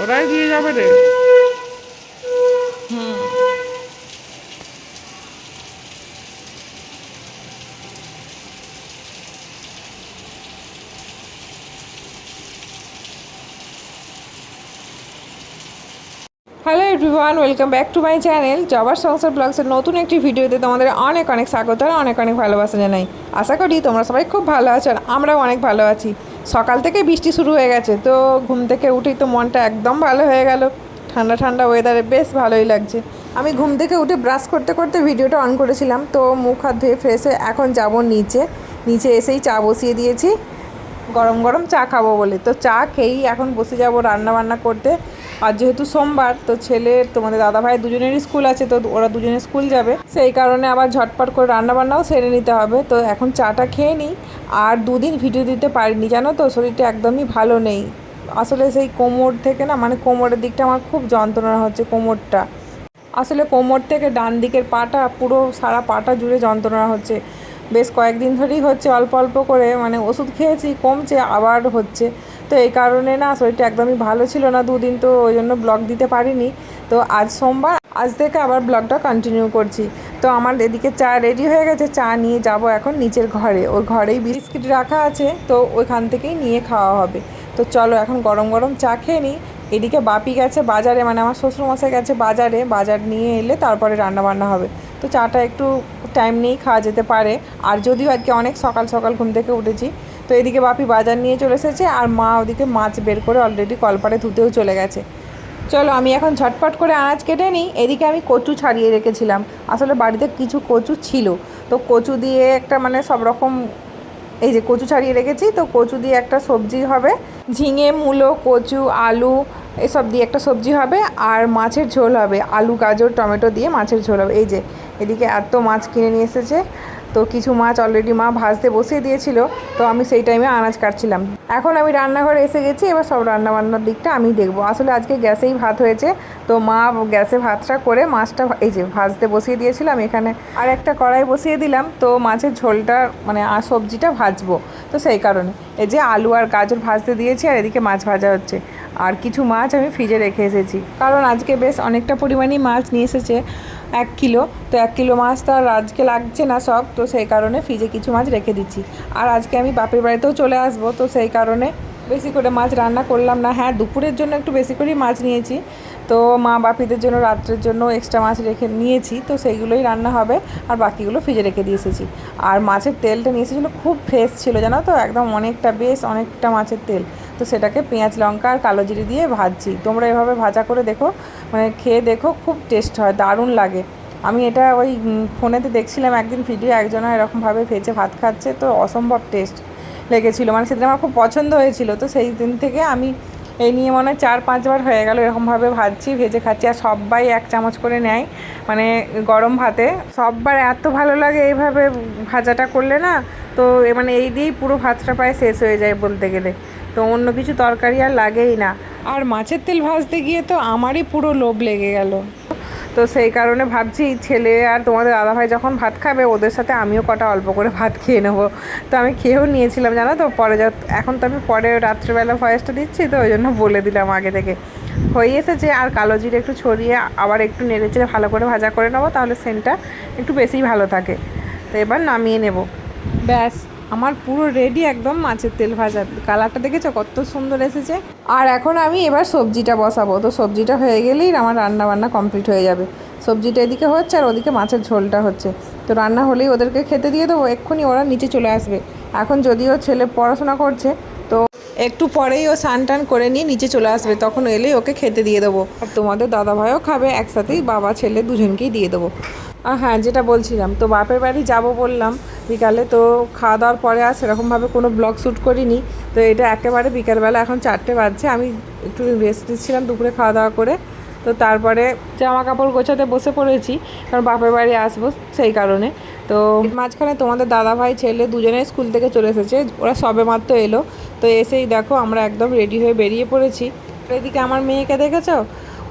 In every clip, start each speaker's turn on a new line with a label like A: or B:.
A: ওরাই দিয়ে যাবে রে।
B: Hello everyone welcome back to my channel জবার সংসার ব্লগসের নতুন একটি ভিডিওতে তোমাদের অনেক অনেক স্বাগত আর অনেক অনেক ভালোবাসা জানাই। আশা করি তোমরা সবাই খুব ভালো আছো আর আমরাও অনেক ভালো আছি। সকাল থেকে বৃষ্টি শুরু হয়ে গেছে, তো ঘুম থেকে উঠেই তো মনটা একদম ভালো হয়ে গেল। ঠান্ডা ঠান্ডা ওয়েদারে বেশ ভালোই লাগছে। আমি ঘুম থেকে উঠে ব্রাশ করতে করতে ভিডিওটা অন করেছিলাম, তো মুখ হাত ধুয়ে ফ্রেশ হয়ে এখন যাব নিচে। নিচে এসেই চা বসিয়ে দিয়েছি। গরম গরম চা খাব বলে। তো চা খেয়েই এখন বসে যাব রান্না বান্না করতে। আর যেহেতু সোমবার, তো ছেলের তোমাদের দাদা ভাই দুজনেরই স্কুল আছে, তো ওরা দুজনে স্কুল যাবে। সেই কারণে আবার ঝটপট করে রান্না বান্নাও সেরে নিতে হবে। তো এখন চাটা খেয়ে নিই। আর দুদিন ভিডিও দিতে পারিনি, জানো তো? শরীরটা একদমই ভালো নেই। আসলে সেই কোমর থেকে না মানে কোমরের দিকটা আমার খুব যন্ত্রণা হচ্ছে কোমরটা। আসলে কোমর থেকে ডান দিকের পাটা পুরো সারা পাটা জুড়ে যন্ত্রণা হচ্ছে। বেশ কয়েকদিন ধরেই হচ্ছে অল্প অল্প করে মানে ওষুধ খেয়েছি, কমছে, আবার হচ্ছে। তো এই কারণে না শরীরটা একদমই ভালো ছিল না, দুদিন তো ওই জন্য ব্লগ দিতে পারিনি। তো আজ সোমবার, আজ থেকে আবার ব্লগটা কন্টিনিউ করছি। তো আমার এদিকে চা রেডি হয়ে গেছে, চা নিয়ে যাব এখন নিচের ঘরে। ওর ঘরেই বিস্কিট রাখা আছে, তো ওইখান থেকেই নিয়ে খাওয়া হবে। তো চলো এখন গরম গরম চা খেয়ে নিই। এদিকে বাপি গেছে বাজারে মানে আমার শ্বশুরমশাই গেছে বাজারে। বাজার নিয়ে এলে তারপরে রান্না বান্না হবে। তো চাটা একটু টাইম নিয়েই খাওয়া যেতে পারে। আর যদিও আজকে অনেক সকাল সকাল ঘুম থেকে উঠেছি, তো এদিকে বাপি বাজার নিয়ে চলে এসেছে আর মা ওদিকে মাছ বের করে অলরেডি কলপারে ধুতেও চলে গেছে। চলো আমি এখন ঝটপট করে আনাজ কেটে নিই, এদিকে আমি কচু ছাড়িয়ে রেখেছিলাম। আসলে বাড়িতে কিছু কচু ছিল, তো কচু দিয়ে একটা মানে সব রকম, এই যে কচু ছাড়িয়ে রেখেছি, তো কচু দিয়ে একটা সবজি হবে। ঝিঙে, মূলো, কচু, আলু এসব দিয়ে একটা সবজি হবে আর মাছের ঝোল হবে। আলু, গাজর, টমেটো দিয়ে মাছের ঝোল হবে। এই যে, এদিকে এত মাছ কিনে নিয়ে এসেছে। তো কিছু মাছ অলরেডি মা ভাজতে বসিয়ে দিয়েছিল। তো আমি সেই টাইমে আনাজ কাটছিলাম। এখন আমি রান্নাঘরে এসে গেছি। এবার সব রান্নাবান্নার দিকটা আমি দেখব। আসলে আজকে গ্যাসেই ভাত হয়েছে। তো মা গ্যাসে ভাতটা করে মাছটা এই যে, ভাজতে বসিয়ে দিয়েছিলাম এখানে। আর একটা কড়াই বসিয়ে দিলাম। তো মাছের ঝোলটা মানে আর সবজিটা ভাজবো। তো সেই কারণে। এই যে আলু আর গাজর ভাজতে দিয়েছি আর এদিকে মাছ ভাজা হচ্ছে। আর কিছু মাছ আমি ফ্রিজে রেখে এসেছি। কারণ আজকে বেশ অনেকটা পরিমাণেই মাছ নিয়ে এসেছে, এক কিলো। তো এক কিলো মাছ তো আর আজকে লাগছে না সব, তো সেই কারণে ফ্রিজে কিছু মাছ রেখে দিচ্ছি। আর আজকে আমি বাপের বাড়িতেও চলে আসব, তো সেই কারণে বেশি করে মাছ রান্না করলাম না। হ্যাঁ দুপুরের জন্য একটু বেশি করেই মাছ নিয়েছি। তো মা বাপিদের জন্য রাত্রের জন্য এক্সট্রা মাছ রেখে নিয়েছি, তো সেইগুলোই রান্না হবে। আর বাকিগুলো ফ্রিজে রেখে দিয়ে এসেছি। আর মাছের তেলটা নিয়ে এসেছিল, খুব ফ্রেশ ছিল, জানো তো? একদম অনেকটা, বেশ অনেকটা মাছের তেল। তো সেটাকে পেঁয়াজ, লঙ্কা আর কালো জিরে দিয়ে ভাজছি। তোমরা এভাবে ভাজা করে দেখো মানে খেয়ে দেখো, খুব টেস্ট হয়, দারুণ লাগে। আমি এটা ওই ফোনেতে দেখছিলাম একদিন ভিডিও একজনা এরকমভাবে ভেজে ভাত খাচ্ছে, তো অসম্ভব টেস্ট লেগেছিলো। মানে সেদিন আমার খুব পছন্দ হয়েছিল, তো সেই দিন থেকে আমি এই নিয়ে মনে হয় চার পাঁচবার হয়ে গেল এরকমভাবে ভাজছি, ভেজে খাচ্ছি, আর সবাই এক চামচ করে নেয় মানে গরম ভাতে। সববার এত ভালো লাগে এইভাবে ভাজাটা করলে না, তো মানে এই দিয়েই পুরো ভাতটা প্রায় শেষ হয়ে যায় বলতে গেলে। তো অন্য কিছু তরকারি আর লাগেই না। আর মাছের তেল ভাজতে গিয়ে তো আমারই পুরো লোভ লেগে গেল। তো সেই কারণে ভাবছি ছেলে আর তোমাদের দাদাভাই যখন ভাত খাবে ওদের সাথে আমিও কটা অল্প করে ভাত খেয়ে নেব। তো আমি খেয়েও নিয়েছিলাম জানো তো? পরে যা এখন তো আমি পরে রাত্রেবেলা ভয়েসটা দিচ্ছি তো ওই জন্য বলে দিলাম আগে থেকে। হয়ে এসেছে আর কালো জিরে একটু ছড়িয়ে আবার একটু নেড়ে চেড়ে ভালো করে ভাজা করে নেব তাহলে সেন্টটা একটু বেশিই ভালো থাকে। তো এবার নামিয়ে নেব। ব্যাস। আমার পুরো রেডি একদম মাছের তেল ভাজা। কালারটা দেখেছ? কত সুন্দর এসেছে। আর এখন আমি এবার সবজিটা বসাবো। তো সবজিটা হয়ে গেলেই আমার রান্না বান্না কমপ্লিট হয়ে যাবে। সবজিটা এদিকে হচ্ছে আর ওদিকে মাছের ঝোলটা হচ্ছে। তো রান্না হলেই ওদেরকে খেতে দিয়ে দেবো। এক্ষুনি ওরা নিচে চলে আসবে। এখন যদিও ছেলে পড়াশোনা করছে, তো একটু পরেই ও স্নান টান করে নিয়ে নিচে চলে আসবে। তখন এলেই ওকে খেতে দিয়ে দেবো। আর তোমাদের দাদা ভাইও খাবে। একসাথেই বাবা, ছেলে দুজনকেই দিয়ে দেবো। হ্যাঁ যেটা বলছিলাম, তো বাপের বাড়ি যাব বললাম বিকালে, তো খাওয়া দাওয়ার পরে আর সেরকমভাবে কোনো ব্লগ শ্যুট করিনি, তো এটা একেবারে বিকালবেলা এখন চারটে বাজছে, আমি একটু রেস্ট নিচ্ছিলাম দুপুরে খাওয়া দাওয়া করে, তো তারপরে জামা কাপড় গোছাতে বসে পড়েছি, কারণ বাপের বাড়ি আসব সেই কারণে, তো মাঝখানে তোমাদের দাদা ভাই, ছেলে দুজনে স্কুল থেকে চলে এসেছে, ওরা সবে মাত্র এলো, তো এসেই দেখো আমরা একদম রেডি হয়ে বেরিয়ে পড়েছি। এদিকে আমার মেয়েকে দেখেছ?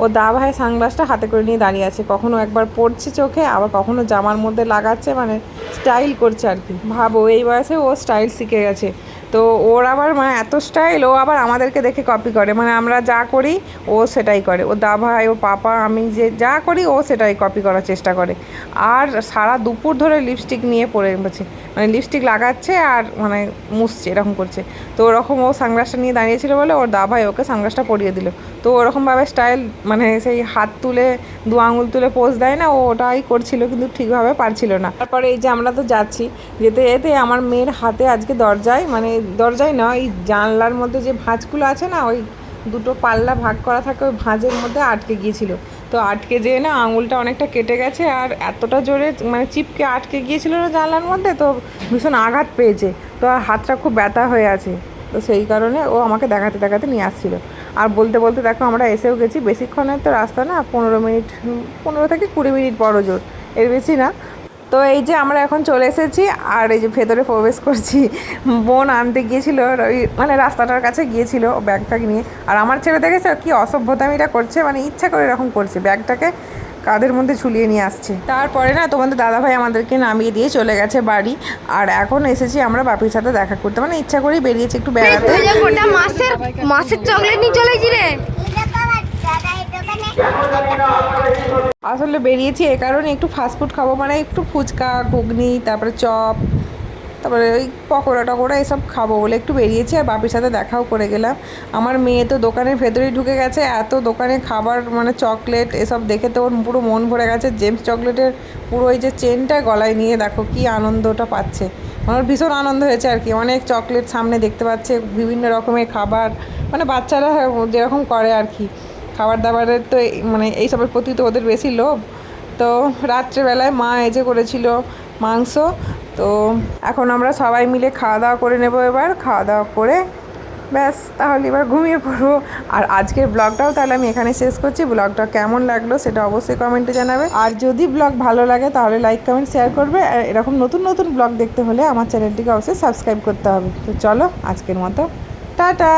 B: ও দা ভাই সানগ্লাসটা হাতে করে নিয়ে দাঁড়িয়ে আছে। কখনো একবার পড়ছে চোখে, আবার কখনো জামার মধ্যে লাগাচ্ছে মানে স্টাইল করছে আর কি। ভাবো, এই বয়সে ও স্টাইল শিখে গেছে। তো ওর আবার মানে এত স্টাইল ও আবার আমাদেরকে দেখে কপি করে। মানে আমরা যা করি, ও সেটাই করে। ও দা ভাই ও পাপা, আমি যে যা করি, ও সেটাই কপি করার চেষ্টা করে। আর সারা দুপুর ধরে লিপস্টিক নিয়ে পড়ে বসে মানে লিপস্টিক লাগাচ্ছে আর মানে মুছছে, এরকম করছে। তো ওরকম ও সানগ্লাসটা নিয়ে দাঁড়িয়েছিল বলে ওর দা ভাই ওকে সানগ্লাসটা পরিয়ে দিল। তো ওরকমভাবে স্টাইল মানে সেই হাত তুলে, দু আঙুল তুলে পোজ দেয় না, ও ওটাই করছিল কিন্তু ঠিকভাবে পারছিল না। তারপরে এই যে আমরা তো যাচ্ছি, যেতে যেতে আমার মেয়ের হাতে আজকে দরজায় মানে দরজায় না ওই জানলার মধ্যে যে ভাঁজগুলো আছে না, ওই দুটো পাল্লা ভাগ করা থাকে, ওই ভাঁজের মধ্যে আটকে গিয়েছিল। তো আটকে যেয়ে না আঙুলটা অনেকটা কেটে গেছে, আর এতটা জোরে মানে চিপকে আটকে গিয়েছিল না জানলার মধ্যে, তো ভীষণ আঘাত পেয়েছে। তো আর হাতটা খুব ব্যথা হয়ে আছে। তো সেই কারণে ও আমাকে দেখাতে দেখাতে নিয়ে আসছিল। আর বলতে বলতে দেখো আমরা এসেও গেছি। বেশিক্ষণের তো রাস্তা না, পনেরো মিনিট, পনেরো থেকে কুড়ি মিনিট বড় জোর, এর বেশি না। তো এই যে আমরা এখন চলে এসেছি, আর এই যে ভেতরে প্রবেশ করছি, বোন আনতে গিয়েছিল, ওই মানে রাস্তাটার কাছে গিয়েছিল ব্যাগটাকে নিয়ে। আর আমার ছেলে দেখেছে কি অসভ্যতামিটা করছে মানে ইচ্ছা করে এরকম করছে, ব্যাগটাকে কাঁধের মধ্যে ঝুলিয়ে নিয়ে আসছে? তারপরে না তোমাদের দাদাভাই আমাদেরকে নামিয়ে দিয়ে চলে গেছে বাড়ি। আর এখন এসেছি আমরা বাপির সাথে দেখা করতে। মানে ইচ্ছা করেই বেরিয়েছি একটু বেড়াতে।
A: মাসের মাছের মাছের চকলেট নিয়ে চলেছি রে।
B: আসলে বেরিয়েছি এ কারণে একটু ফাস্টফুড খাব। মানে একটু ফুচকা ঘুগনি তারপরে চপ তারপরে ওই পকোড়া টকোড়া এসব খাব বলে একটু বেরিয়েছি আর বাপির সাথে দেখাও করে গেলাম। আমার মেয়ে তো দোকানের ভেতরেই ঢুকে গেছে, এত দোকানে খাবার মানে চকলেট এসব দেখে তো ওর পুরো মন ভরে গেছে। জেমস চকলেটের পুরো ওই যে চেনটা গলায় নিয়ে দেখো কি আনন্দটা পাচ্ছে। আমার ভীষণ আনন্দ হয়েছে আর কি। অনেক চকলেট সামনে দেখতে পাচ্ছে, বিভিন্ন রকমের খাবার। মানে বাচ্চারা যেরকম করে আর কি। খাবার দাবারের তো মানে এইসবের প্রতি তো ওদের বেশি লোভ। তো রাত্রেবেলায় মা এজে করেছিল মাংস তো এখন আমরা সবাই মিলে খাওয়া দাওয়া করে নেব এবার, খাওয়া দাওয়া করে ব্যাস, তাহলে এবার ঘুমিয়ে পড়ব। আর আজকের ব্লগটাও তাহলে আমি এখানে শেষ করছি। ব্লগটা কেমন লাগল সেটা অবশ্যই কমেন্টে জানাবে। আর যদি ব্লগ ভালো লাগে তাহলে লাইক, কমেন্ট, শেয়ার করবে। আর এরকম নতুন নতুন ব্লগ দেখতে হলে আমার চ্যানেলটিকে অবশ্যই সাবস্ক্রাইব করতে হবে। তো চলো আজকের মতো, টাটা!